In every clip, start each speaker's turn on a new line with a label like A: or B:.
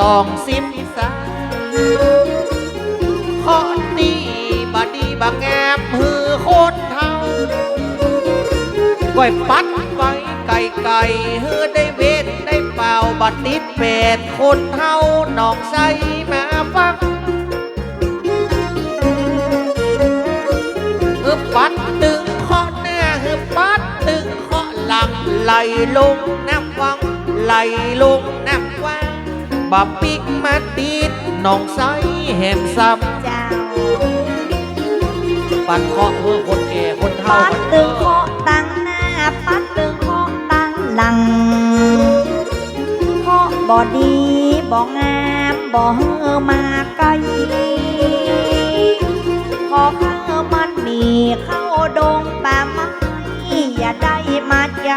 A: สองสิบสามข้อนี้บดีบางแงมมือโคตรเท่าก้อยปัดไว้ไก่ไก่เฮือได้เวทได้เป่าบัดติดเป็ดคนเท่าน้องใสมาฟังฮึบปัดตึงเคาะหน้าฮึบปัดตึงเคาะหลังไหลลงน้ำวังไหลลงน้ำ บับปิกมาติดน้องใสแหมซ้
B: เจ้าำ
A: ปัดเคาะเพื่อคนแก่คนเฒ่า
B: ปัดตึงเคาะตั้งหน้า ปัดตึงเคาะตั้งหลังเคาะบ่ดีบ่งามบ่เฮอมาไกลขอข้ามันมีเข้าดงป่าไม้อย่าได้มาใจ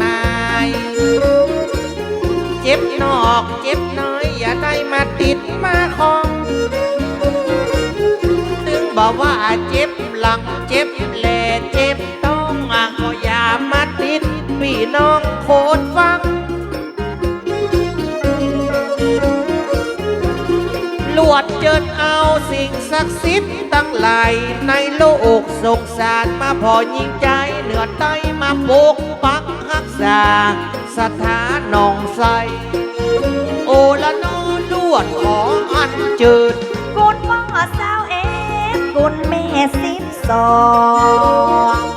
B: มาย
A: เจ็บนอกเจ็บน้อย อย่าได้มาติดมาคองถึงบอกว่าเจ็บหลังเจ็บแหลเจ็บต้องอะก็อย่ามาติดพี่น้องโคตรฟัง ลวดเจินเอาสิ่งศักดิ์สิทธิ์ตั้งหลายในโลกสงสารมาพอยิงใจ เหนือใต้มาปกปักรักษา สถานหนองใส โอละนอลวดขออันจืด
B: กุนพ่อสาวเองกุนแม่สิบสอง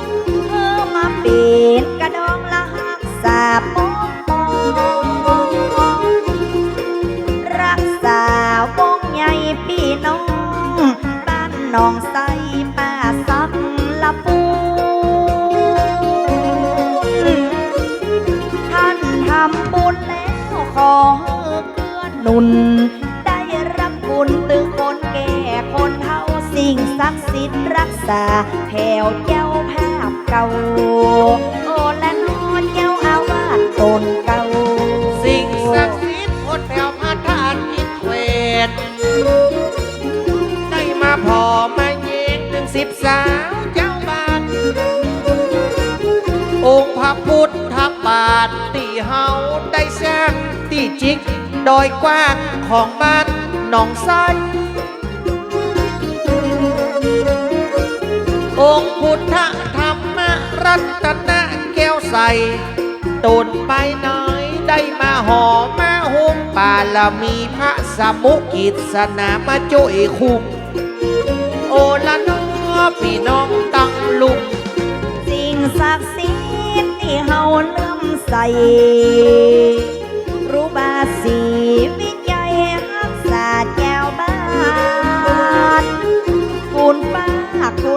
B: ศักดิ์สิทธิ์รักษาแผ่วเจ้าภาพเก่า โอ้และนอนเจ้าอาวาสตนเก่า
A: สิ่งศักดิ์สิทธิ์พดแผ่วพระธาตุอินเวทได้มาพอมาเย็นถึงสิบสาวเจ้าบ้านองค์พระพุทธบาทที่เฮาได้สร้างที่จิกดอยกว้างของบ้านหนองไซ องค์พุทธธรรมรัตนะแก้วใสตูนไปหน้อยได้มาหอมาหุ้มบารมีพระสมุกิสนามาโจยคุมโอละนอพี่น้องตั้งลุก
B: สิ่งศักดิ์สิทธิ์ที่เฮาเลื่อมใสรู้บาสี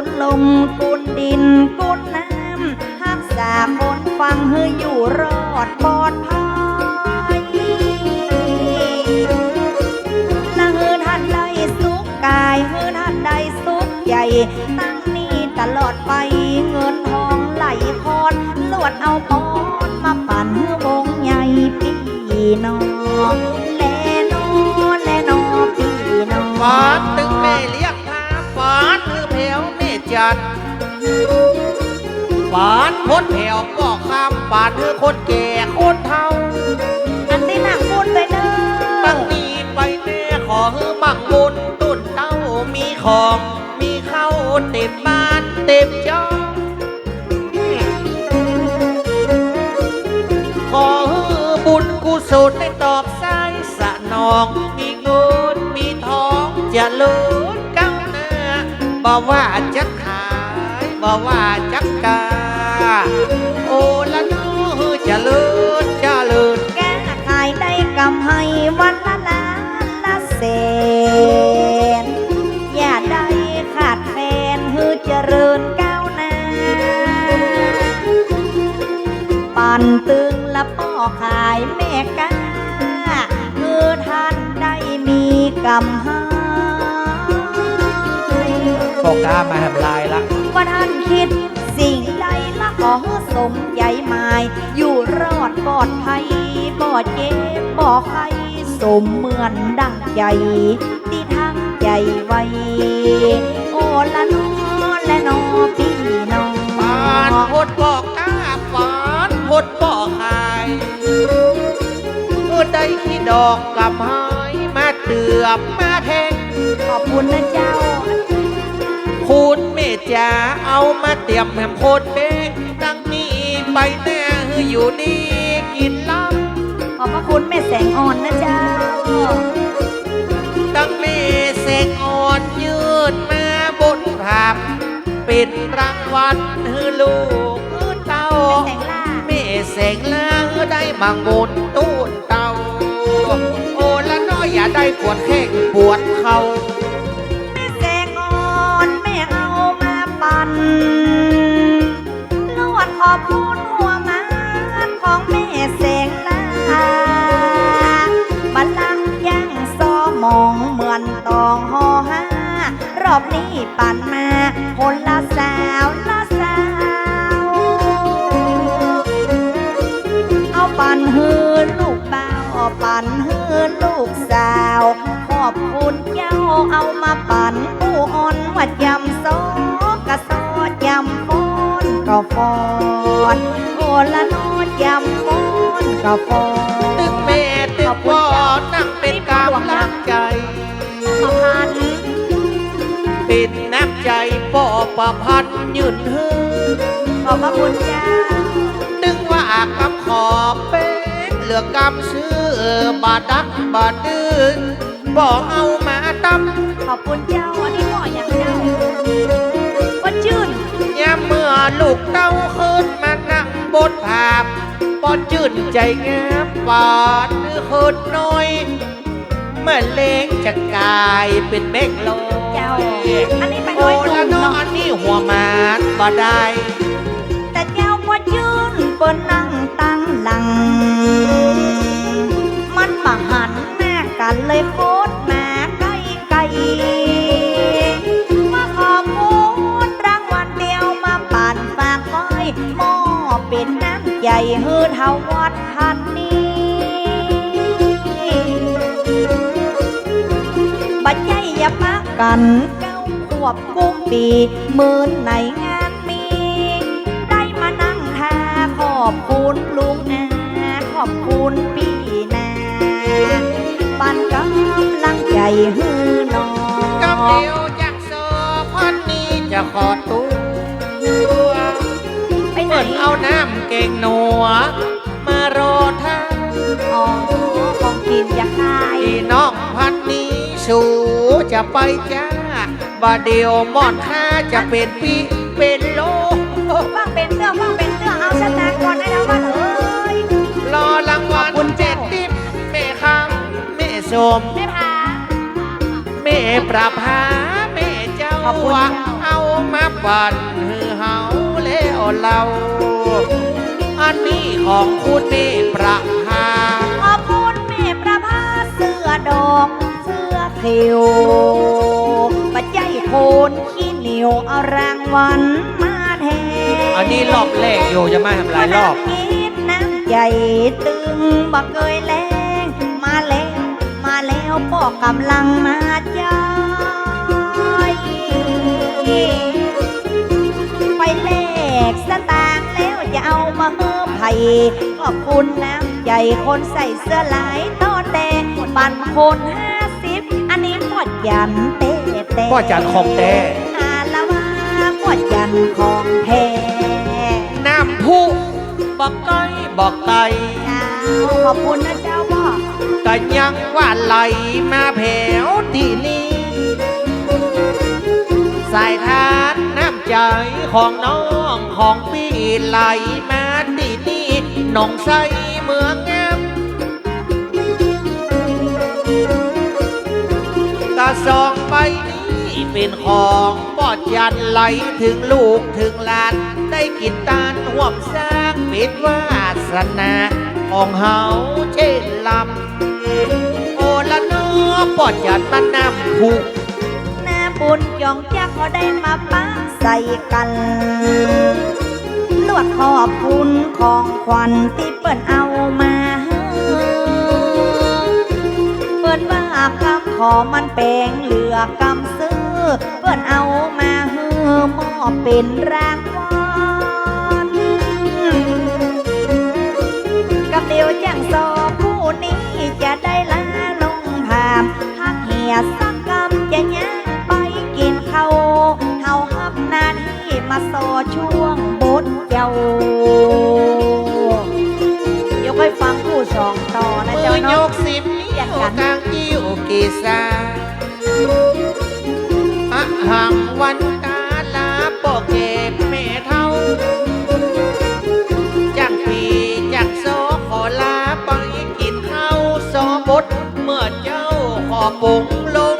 B: นลมกุนดินกุนน้ำรักษาคนฟังให้อยู่รอดปลอดภัยและเฮือท่านใดสุขกายเฮือท่านใดสุขใจตั้งนี้ตลอดไปเงินทองไหลคอนลวดเอาปอนมาปั่นเฮือวงใหญ่พี่น้องแลนอแลนอพี่น้อง
A: แม่จันฟานพ้นแผวก็ข้ามปานคือคนแก่คนเฒ่า
B: อันที่หนักพูดไปเด้อ
A: ตั้งนี้ไปแน่ขอฮือบังบุญตุนเต้ามีของมีเข้าวเต็มบ้านเต็มจอขอฮือบุญกุศลได้ตอบสายสะนอง มีเงินมีทองเจะเลิศก้าวหน้าบ่ว่าจะขาย บ่ว่าจักาโอละน้อจะลื
B: กำให้
A: ขอก็กล้ามาทำลายละ
B: ว่าท่านคิดสิ่งใดละขอสมใหญ่หมาย อยู่รอดปลอดภัยบ่เจ็บบ่ใครสมเหมือนดังใจที่ทั้งใจไว้ โอ้ละนอและนอพี่น้อง
A: ปานพดบอกกล้าปานพดบอกหายเออได้ขี้ดอกกับหายมาเตือบมาแทง
B: ขอบคุณนะเจ้า
A: คุณเมจ๋าเอามาเตรียมแหมโคตรเบ้งตั้งนี้ไปแน่คืออยู่ดีกินล้
B: ขอบพระคุณแม่แสงอ่อนนะเจ้าำ
A: ตั้งเมเสกอ่อนยืดมาบนผับเป็นรางวัลให้ลูกคือเต้า
B: แม่แสงล่า
A: เมเสกลาได้บางบนตู้นเต้าโอ้ละน้อยอย่าได้ปวดแข้งปวดเข่า
B: อบคุณหัวมันของแม่แสงลาบัลลังย่างซอมองเหมือนตองหอห้ารอบนี้ปั่นมาคนละสาวละสาว เอาปั่นฮืนลูกเอาปั่นฮืนลูกสาวขอบคุณเจ้าเอามาปั่นผู้อ่อนวัดยำโซกะโซยำฟนก็ฟอน โอละนอยำฟอนก็ฟอน
A: ตึงแม่ตึงพ่อนั่งเป็นกำลังใจ
B: มาพัน
A: เป็นน้ำใจป่อประพันยืนหือ
B: ขอบพระคุณเจ้า
A: ตึงว่ากำขอบเป็นเหลือกำซื้อบาดักบาดื้อบอกเอามาต
B: ขอบคุณเจ้าอันนี้หมออย่างเจ้าว่าชื่นำ
A: ยามเมื่อลูกเต้าขึ้นมานั่ง บนภาพปอจื่นใจงามปานขึ้นน้อยเมื่อเล็กจะกลายเป็นเมฆลอย
B: เจ้าอันนี้ไป
A: โอ้
B: น้อยห
A: ละ
B: นุ่ม
A: น้อ
B: เนาะ
A: อันนี้หัวหมานบ่ได้
B: แต่เจ้าว่ายืนเป็นนั่งตั้งหลัง มันมาหันหน้ากันเลยโคตรแมาใกล้ไกล ใหญ่ฮือเทาวัดทันนี้บัดใจอย่าพักกันเก้าขวบกุ้งปีหมื่นในงานมี ได้มานั่งทาขอบคุณลุงอาขอบคุณพี่นาปันกำลังใจฮือนอ
A: กับเดียวจากโซพันนี้จะขอตัว เก่งหนัว มารอท่า
B: อ๋อของกินอย่าคาย
A: อีน้องพันนี้สู่จะไปจ้าบ่าเดียวมอนค่าจะเป็นปีเป็นโล
B: ฟังเป็นเรื่องฟังเป็นเรื่องเอาชนะก่อนได้แล้วว่าเอ้ย
A: รอรางวัล
B: ขอบคุณ
A: เจ็
B: เจ้า
A: ดทิพย์แม่คำแม่สม
B: แม่พา
A: แม่ปราภาแม่เจ้า
B: ขอบคุณเจ้า
A: เอามาปั่นฮือเฮาแล้วเรา อันนี้ของคุณแม่ประภา
B: ขอบคุณแม่ประภาเสื้อดอกเสื้อเขียวปัจจัยโคนขี้เหนียวเอารางวัลมาแทน
A: อันนี้รอบแรกอยู่จะมาทำหลายรอบ
B: คิดน้ำใหญ่ตึงบักเกยแรงมาแล้วมาแล้วก็กำลังมาย้ายไปเลขสตางค์แล้วจะเอามา ขอบคุณน้ำใหญ่คนใส่เสื้อลายต้อแต่ปันคนห้าสิบอันนี้ปอดยันเต้เต้
A: พ่อจันของแต่
B: อาละว่าปอดยันของแท้
A: น้ำผู้บอกไก่บอกไก่
B: เจ้าขอบคุณนะเจ้าพ่อ
A: ก็ยังว่าไหลมาแผวที่นี่สายทานน้ำใจของน้องของพี่ไหลมาที่นี่ หนองใสเมืองงมกระสองใบนี้เป็นของบอดยันไหลถึงลูกถึงหลาน ได้กินตาลห่วมสร้างเป็นวาสนาของเฮาเช่นลำ โอละเนอปอดยันมันนำผูก
B: หน้าบุญยองจักก็ได้มาปะใส่กัน ลวดขอบคุณของขวัญที่เปิ้นเอามา เปิ้นว่าคำขอมันแปลงเหลือกำซื้อ เปิ้นเอามาฮือมอบเป็นรางวัลกับเดียวจังซอ ยวค่อยฟังผู้สองต่อนะ
A: มื
B: เจ้า
A: อย
B: เนาะ
A: กสิบนิ้
B: เปลี่ยน
A: ว
B: กัน
A: กลางกิ้วกีซาอะหังวันกาลาโปเก็บแม่เท่า จังพีจังโซขอลาไปกินข้าวซอบดเมื่อเจ้าขอปุงลง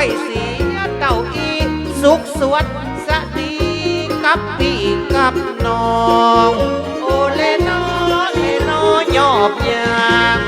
A: ว้เสียเต่าอีสุขสวดสดีกับพี่กับน้อง โอเลนอเลนอยอบยาง